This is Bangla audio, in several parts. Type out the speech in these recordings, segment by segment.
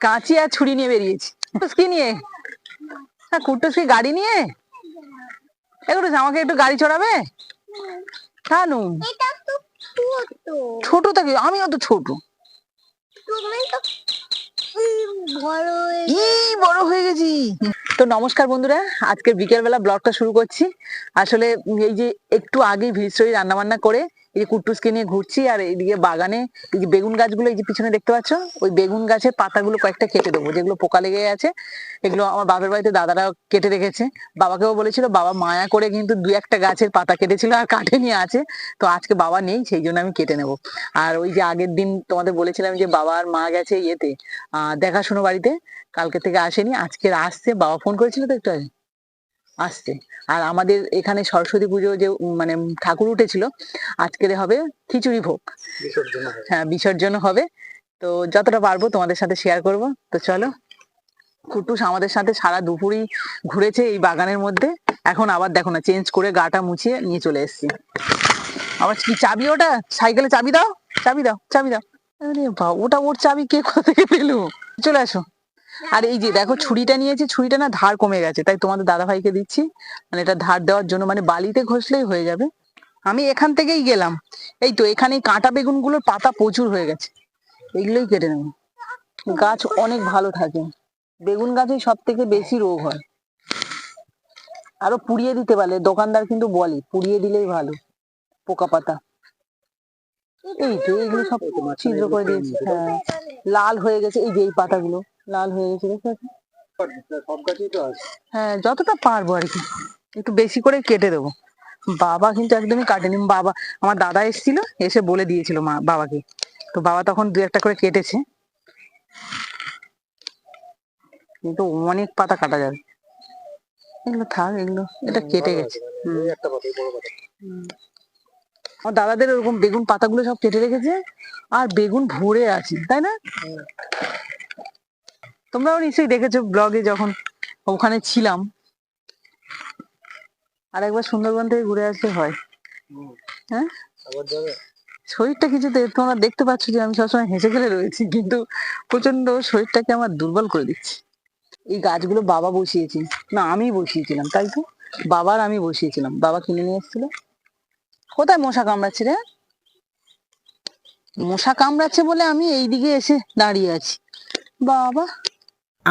কাঁচি আর ছুরি নিয়ে বেরিয়েছি। কি নিয়ে। হ্যাঁ কুটুস কি গাড়ি নিয়ে? একটু আমাকে একটু গাড়ি চড়াবে? কেন ছোট। থাকি আমিও তো ছোট। বড় হয়ে হয়ে গেছি। তো নমস্কার বন্ধুরা আজকে বিকেলবেলা ব্লগটা শুরু করছি। আসলে এই যে একটু আগে রান্না বান্না করে এই যে কুট্টুসকে নিয়ে ঘুরছি আর এইদিকে বাগানে এই যে বেগুন গাছগুলো এই যে পিছনে দেখতে পাচ্ছ, ওই বেগুন গাছের পাতাগুলো কয়েকটা কেটে দেবো, যেগুলো পোকা লেগে আছে, এগুলো আমার বাপের বাড়িতে দাদারা কেটে রেখেছে। বাবাকেও বলেছিল, বাবা মায়া করে কিন্তু দু একটা গাছের পাতা কেটেছিল আর কাটে নিয়ে আছে, তো আজকে বাবা নেই, সেই জন্য আমি কেটে নেব। আর ওই যে আগের দিন তোমাদের বলেছিলাম যে বাবা আর মা গেছে ইয়েতে, আহ, দেখাশুনো বাড়িতে, কালকে থেকে আসেনি, আজকে আসছে, বাবা ফোন করেছিল তো একটু আগে? আসছে। আর আমাদের এখানে সরস্বতী পুজো যে মানে ঠাকুর উঠেছিল আজকের হবে খিচুড়ি ভোগ। হ্যাঁ বিসর্জন হবে। তো যতটা পারব তোমাদের সাথে শেয়ার করব। তো চলো কুটুস আমাদের সাথে সারা দুপুরই ঘুরেছে এই বাগানের মধ্যে। এখন আবার দেখো না চেঞ্জ করে গাটা মুছিয়ে নিয়ে চলে এসেছি। আবার কি চাবি ওটা? সাইকেলে চাবি দাও চাবি দাও চাবি দাও। আরে বাবা ওটা ওর চাবি কে কোথা থেকে পেল? চলে আসো। আর এই যে দেখো ছুরিটা নিয়েছি, ছুরিটা না ধার কমে গেছে, তাই তোমাদের দাদা ভাইকে দিচ্ছি। মানে এটা ধার দেওয়ার জন্য মানে বালিতে ঘষলেই হয়ে যাবে। আমি এখান থেকেই গেলাম। এই তো এখানে কাঁটা বেগুনগুলোর পাতা প্রচুর হয়ে গেছে। এগুলোই কেটে নেব। গাছ অনেক ভালো থাকে। বেগুন গাছে সব থেকে বেশি রোগ হয়। আরও পুড়িয়ে দিতে পারলে, দোকানদার কিন্তু বলে, পুড়িয়ে দিলেই ভালো, পোকা পাতা। এই তো এইগুলো সব ছিদ্র করে দিয়েছি হ্যাঁ। লাল হয়ে গেছে এই যে এই পাতাগুলো লাল হয়ে গেছে হ্যাঁ যতটা পারব আর কি একটু বেশি করে কেটে দেবো। বাবা কিন্তু একদমই কাটেনি বাবা আমার দাদা এসেছিল এসে বলে দিয়েছিল মা বাবাকে। তো বাবা তখন দু একটা করে কেটেছে। কিন্তু অনেক পাতা কাটা যাবে। এগুলো থাক এগুলো এটা কেটে গেছে। একটা পাতা বড় পাতা। আমার দাদাদের ওরকম বেগুন পাতাগুলো সব কেটে রেখেছে, আর বেগুন ভরে আছে, তাই না? তোমরাও নিশ্চয়ই দেখেছ ব্লগে যখন ওখানে ছিলাম, আর একবার সুন্দরবন থেকে ঘুরে আসলে হয়। হ্যাঁ? শরীরটা কিছুতে, তোমরা দেখতে পাচ্ছ যে আমি সবসময় হেসে খেলে রয়েছি, কিন্তু প্রচণ্ড শরীরটাকে আমার দুর্বল করে দিচ্ছি। এই গাছগুলো বাবা বসিয়েছে, না আমি বসিয়েছিলাম, তাই তো? বাবার আমি বসিয়েছিলাম, বাবা কিনে নিয়ে এসেছিল। কোথায় মশা কামড়াচ্ছে রে? মশা কামড়াচ্ছে বলে আমি এইদিকে এসে দাঁড়িয়ে আছি। বাবা!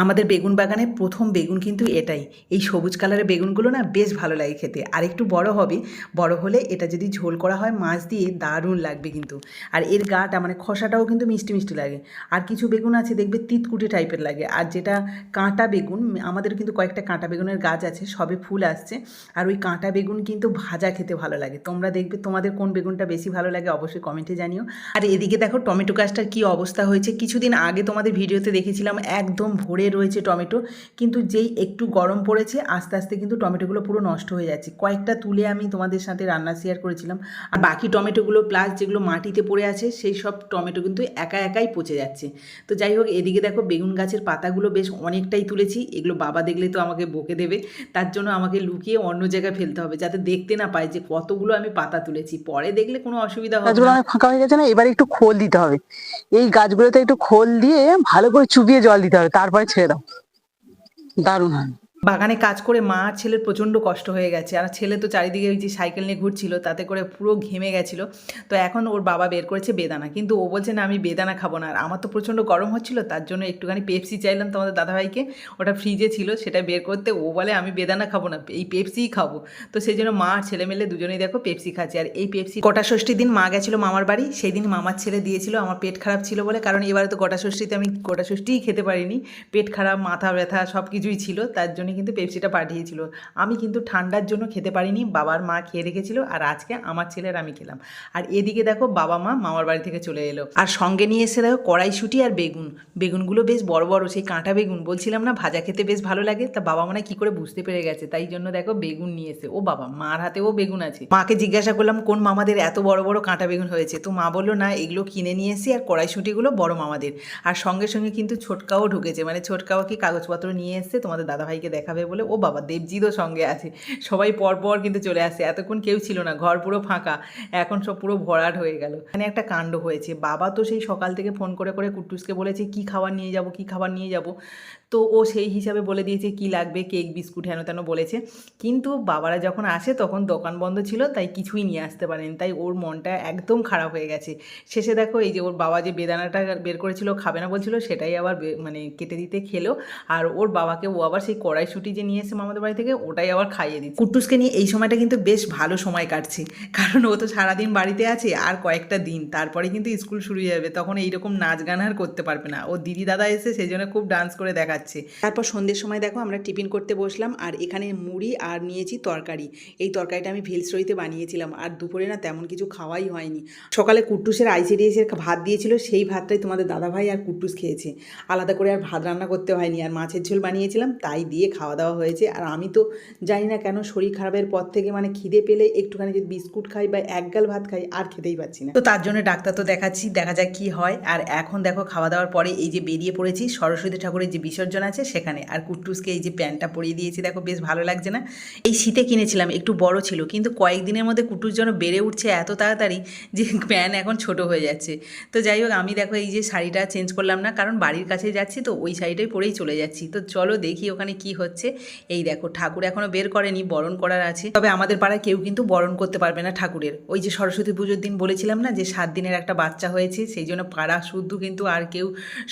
আমাদের বেগুন বাগানে প্রথম বেগুন কিন্তু এটাই। এই সবুজ কালারের বেগুনগুলো না বেশ ভালো লাগে খেতে। আর একটু বড় হবে, বড় হলে এটা যদি ঝোল করা হয় মাছ দিয়ে দারুণ লাগবে কিন্তু। আর এর গাটা মানে খসাটাও কিন্তু মিষ্টি মিষ্টি লাগে। আর কিছু বেগুন আছে দেখবে তিতকুটে টাইপের লাগে। আর যেটা কাঁটা বেগুন, আমাদের কিন্তু কয়েকটা কাঁটা বেগুনের গাছ আছে, সবে ফুল আসছে। আর ওই কাঁটা বেগুন কিন্তু ভাজা খেতে ভালো লাগে। তোমরা দেখবে তোমাদের কোন বেগুনটা বেশি ভালো লাগে অবশ্যই কমেন্টে জানিও। আর এদিকে দেখো টমেটো গাছটার কী অবস্থা হয়েছে। কিছুদিন আগে তোমাদের ভিডিওতে দেখেছিলাম, একদম ভরে রয়েছে টমেটো কিন্তু যেই একটু গরম পড়েছে আস্তে আস্তে কিন্তু টমেটোগুলো পুরো নষ্ট হয়ে যাচ্ছে। কয়েকটা তুলে আমি তোমাদের সাথে রান্না শেয়ার করেছিলাম। আর বাকি টমেটোগুলো প্লাস যেগুলো মাটিতে পড়ে আছে সেই সব টমেটো কিন্তু একা একাই পচে যাচ্ছে। তো যাই হোক এদিকে দেখো বেগুন গাছের পাতাগুলো বেশ অনেকটাই তুলেছি। এগুলো বাবা দেখলে তো আমাকে বকে দেবে। তার জন্য আমাকে লুকিয়ে অন্য জায়গায় ফেলতে হবে যাতে দেখতে না পায় যে কতগুলো আমি পাতা তুলেছি। পরে দেখলে কোনো অসুবিধা হবে গাছগুলো অনেক ফাঁকা হয়ে গেছে না এবারে একটু খোল দিতে হবে। এই গাছগুলোতে একটু খোল দিয়ে ভালো করে চুবিয়ে জল দিতে হবে। তারপরে ছেড়ে দাও। দারুণ হয় বাগানে কাজ করে মা আর ছেলের প্রচণ্ড কষ্ট হয়ে গেছে। আর ছেলে তো চারিদিকে ওই যে সাইকেল নিয়ে ঘুরছিল, তাতে করে পুরো ঘেমে গেছিল। তো এখন ওর বাবা বের করেছে বেদানা। কিন্তু ও বলছে, না, আমি বেদানা খাব না। আর আমার তো প্রচণ্ড গরম হচ্ছিল, তার জন্য একটুখানি পেপসি চাইলাম তোমাদের দাদাভাইকে। ওটা ফ্রিজে ছিল, সেটা বের করতে ও বলে, আমি বেদানা খাব না, এই পেপসিই খাব। তো সেই জন্য মা আর ছেলে মেলে দুজনেই দেখো পেপসি খাচ্ছে। আর এই পেপসি কটা ষষ্ঠীর দিন মা গেছিল মামার বাড়ি সেই দিন মামার ছেলে দিয়েছিল, আমার পেট খারাপ ছিল বলে। কারণ এবারে তো গোটা ষষ্ঠীতে আমি গোটা ষষ্ঠীই খেতে পারিনি, পেট খারাপ, মাথা ব্যথা সব কিছুই ছিল, তার জন্য কিন্তু পেপসিটা পাঠিয়েছিল। আমি কিন্তু ঠান্ডার জন্য খেতে পারিনি, বাবার মা খেয়ে রেখেছিল আর আজকে আমার ছেলের আমি খেলাম। আর এদিকে দেখো বাবা মা মামার বাড়ি থেকে চলে এলো। আর সঙ্গে নিয়ে এসে দেখো কড়াইশুটি আর বেগুন। বেগুনগুলো বেশ বড় বড়, সেই কাঁটা বেগুন। বলছিলাম না ভাজা খেতে বেশ ভালো লাগে, তা বাবা মানে কি করে বুঝতে পেরে গেছে। তাই জন্য দেখো বেগুন নিয়ে এসে, ও বাবা মার হাতেও বেগুন আছে। মাকে জিজ্ঞাসা করলাম, কোন মামাদের এত বড় বড় কাঁটা বেগুন হয়েছে? তো মা বলল, না, এগুলো কিনে নিয়ে এসি আর কড়াইশুটিগুলো বড় মামাদের। আর সঙ্গে সঙ্গে কিন্তু ছোটকাও ঢুকেছে। মানে ছোটকাও কি কাগজপত্র নিয়ে এসছে তোমাদের দাদাভাইকে দেখ দেখাবে বলে, ও বাবা, দেবজিৎও সঙ্গে আছে। সবাই পরপর কিন্তু চলে আসে। এতক্ষণ কেউ ছিল না, ঘর পুরো ফাঁকা। এখন সব পুরো ভরাট হয়ে গেল। এখানে একটা কাণ্ড হয়েছে। বাবা তো সেই সকাল থেকে ফোন করে করে কুট্টুসকে বলেছে, কি খাবার নিয়ে যাব, কি খাবার নিয়ে যাব? তো ও সেই হিসাবে বলে দিয়েছে, কি লাগবে, কেক, বিস্কুট, হেন তেন বলেছে। কিন্তু বাবারা যখন আসে, তখন দোকান বন্ধ ছিল, তাই কিছুই নিয়ে আসতে পারেন। তাই ওর মনটা একদম খারাপ হয়ে গেছে। শেষে দেখো, এই যে ওর বাবা যে বেদানাটা বের করেছিল, খাবে না বলছিল, সেটাই আবার মানে কেটে দিতে খেলো। আর ওর বাবাকে ও আবার সেই কড়াইশুটি যে নিয়ে এসে আমাদের বাড়ি থেকে, ওটাই আবার খাইয়ে দিচ্ছে। কুট্টুসকে নিয়ে এই সময়টা কিন্তু বেশ ভালো সময় কাটছে। কারণ ও তো সারাদিন বাড়িতে আছে, আর কয়েকটা দিন। তারপরে কিন্তু স্কুল শুরু হয়ে যাবে। তখন এইরকম নাচ গান আর করতে পারবে না। ও দিদি দাদা এসে সেই জন্য খুব ডান্স করে দেখাচ্ছে। তারপর সন্ধ্যের সময় দেখো, আমরা টিফিন করতে বসলাম, আর এখানে মুড়ি আর নিয়েছি তরকারি। এই তরকারিটা আমি ভেলসরইতে বানিয়েছিলাম, আর দুপুরে না তেমন কিছু খাওয়াই হয়নি। সকালে কুট্টুসের আইসিডিএসের ভাত দিয়েছিল, সেই ভাতটাই তোমাদের দাদাভাই আর কুট্টুস খেয়েছে। আলাদা করে আর ভাত রান্না করতে হয়নি, আর মাছের ঝোল বানিয়েছিলাম, তাই দিয়ে খাওয়া দাওয়া হয়েছে। আর আমি তো জানি না কেন শরীর খারাপের পর থেকে মানে খিদে পেলে একটুখানি যদি বিস্কুট খাই বা এক গাল ভাত খাই আর খেতেই পাচ্ছি না। তো তার জন্য ডাক্তার তো দেখাচ্ছি, দেখা যাক কি হয়। আর এখন দেখো খাওয়া দাওয়ার পরে এই যে বেরিয়ে পড়েছি, সরস্বতী ঠাকুরের যে বিসর্জন আছে সেখানে। আর কুট্টুসকে এই যে প্যান্টটা পরিয়ে দিয়েছি, দেখো বেশ ভালো লাগছে না? এই শীতে কিনেছিলাম, একটু বড় ছিল, কিন্তু কয়েকদিনের মধ্যে কুটুস যেন বেড়ে উঠছে এত তাড়াতাড়ি যে প্যান্ট এখন ছোট হয়ে যাচ্ছে। তো যাই হোক, আমি দেখো এই যে শাড়িটা চেঞ্জ করলাম না, কারণ বাড়ির কাছে যাচ্ছি তো ওই শাড়িটাই পরেই চলে যাচ্ছি। তো চলো দেখি ওখানে কি হচ্ছে। এই দেখো ঠাকুর এখনও বের করেনি বরণ করার আছে। তবে আমাদের পাড়ায় কেউ কিন্তু বরণ করতে পারবে না ঠাকুরের। ওই যে সরস্বতী পুজোর দিন বলেছিলাম না যে সাত দিনের একটা বাচ্চা হয়েছে সেই জন্য পাড়া শুদ্ধ কিন্তু আর কেউ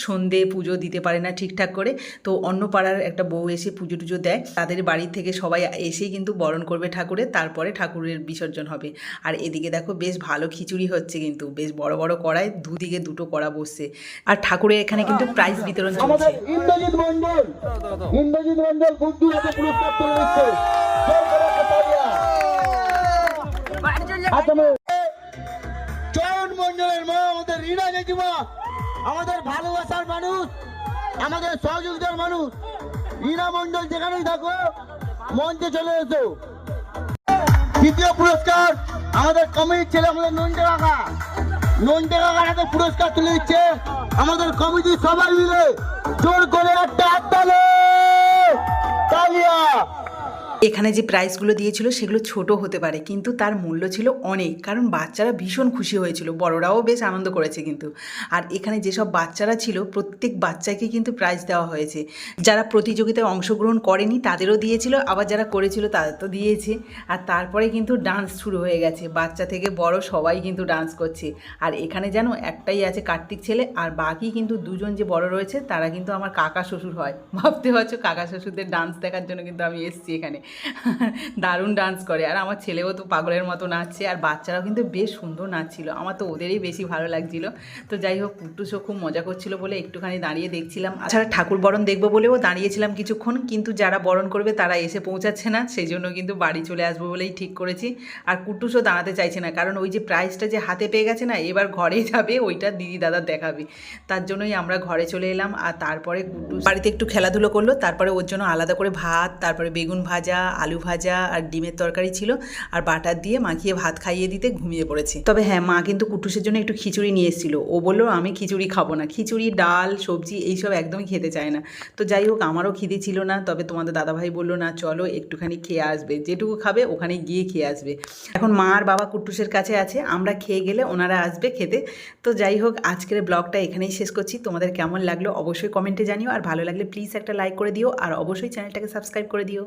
সন্ধে পুজো দিতে পারে না ঠিকঠাক করে। তো অন্য পাড়ার একটা বউ এসে পুজো টুজো দেয়। তাদের বাড়ি থেকে সবাই এসেই কিন্তু বরণ করবে ঠাকুরের তারপরে ঠাকুরের বিসর্জন হবে। আর এদিকে দেখো বেশ ভালো খিচুড়ি হচ্ছে কিন্তু বেশ বড় বড় কড়াই দুদিকে দুটো কড়া বসছে। আর ঠাকুরের এখানে কিন্তু প্রাইজ বিতরণ চলছে। ইন্দ্রজিৎ মন্ডল ইন্দ্রজিৎ মন্ডল গুড্ডু হাতে পুরস্কার তুলে দিচ্ছে। আসামে চয়ন মন্ডলের মা আমাদের রীনা জেঠিমা আমাদের ভালোবাসার মানুষ আমাদের সহযোগিতার মানুষ। রীনা মন্ডল যেখানেই থাকো মঞ্চে চলে এসো। তৃতীয় পুরস্কার আমাদের কমিটির ছেলে আমাদের নন্টে কাকা। নন্টে কাকার হাতে পুরস্কার তুলে দিচ্ছে। আমাদের কমিটি সবাই মিলে জোর করে একটা হাততালি 大力 এখানে যে প্রাইসগুলো দিয়েছিল সেগুলো ছোট হতে পারে, কিন্তু তার মূল্য ছিল অনেক। কারণ বাচ্চারা ভীষণ খুশি হয়েছিল, বড়রাও বেশ আনন্দ করেছে কিন্তু। আর এখানে যেসব বাচ্চারা ছিল, প্রত্যেক বাচ্চাকে কিন্তু প্রাইজ দেওয়া হয়েছে। যারা প্রতিযোগিতায় অংশগ্রহণ করেনি, তাদেরও দিয়েছিল, আবার যারা করেছিল, তাদের তো দিয়েছে। আর তারপরে কিন্তু ডান্স শুরু হয়ে গেছে। বাচ্চা থেকে বড় সবাই কিন্তু ডান্স করছে। আর এখানে যেন একটাই আছে কার্তিক ছেলে, আর বাকি কিন্তু দুজন যে বড় রয়েছে, তারা কিন্তু আমার কাকা শ্বশুর হয়। ভাবতে পারছ, কাকা শ্বশুরদের ডান্স দেখার জন্য কিন্তু আমি এসেছি এখানে। দারুণ ডান্স করে। আর আমার ছেলেও তো পাগলের মতো নাচছে, আর বাচ্চারাও কিন্তু বেশ সুন্দর নাচছিল। আমার তো ওদেরই বেশি ভালো লাগছিল। তো যাই হোক পুট্টুসও খুব মজা করছিল বলে একটুখানি দাঁড়িয়ে দেখছিলাম। ছাড়া ঠাকুর বরণ দেখব বলেও দাঁড়িয়েছিলাম কিছুক্ষণ, কিন্তু যারা বরণ করবে তারা এসে পৌঁছাচ্ছে না সেই জন্য কিন্তু বাড়ি চলে আসব বলেই ঠিক করেছি। আর কুট্টুসও দাঁড়াতে চাইছে না, কারণ ওই যে প্রাইজটা যে হাতে পেয়ে গেছে না, এবার ঘরেই যাবে, ওইটা দিদি দাদা দেখাবে। তার জন্যই আমরা ঘরে চলে এলাম, আর তারপরে কুট্টুস বাড়িতে একটু খেলাধুলো করল, তারপরে ওর জন্য আলাদা করে ভাত, তারপরে বেগুন ভাজা আলু ভাজা আর ডিমের তরকারি ছিল আর বাটার দিয়ে মাখিয়ে ভাত খাইয়ে দিতে ঘুমিয়ে পড়েছে। তবে হ্যাঁ মা কিন্তু কুটুসের জন্য একটু খিচুড়ি নিয়ে এসেছিল। ও বলল, আমি খিচুড়ি খাব না। খিচুড়ি, ডাল, সবজি এইসব একদমই খেতে চায় না। তো যাই হোক, আমারও খিদে ছিল না। তবে তোমাদের দাদাভাই বলল, না, চলো একটুখানি খেয়ে আসবে। যেটুকু খাবে ওখানে গিয়ে খেয়ে আসবে। এখন মা আর বাবা কুট্টুসের কাছে আছে, আমরা খেয়ে গেলে ওনারা আসবে খেতে। তো যাই হোক, আজকের ব্লগটা এখানেই শেষ করছি। তোমাদের কেমন লাগল অবশ্যই কমেন্টে জানিও। আর ভালো লাগলে প্লিজ একটা লাইক করে দিও। আর অবশ্যই চ্যানেলটাকে সাবস্ক্রাইব করে দিও।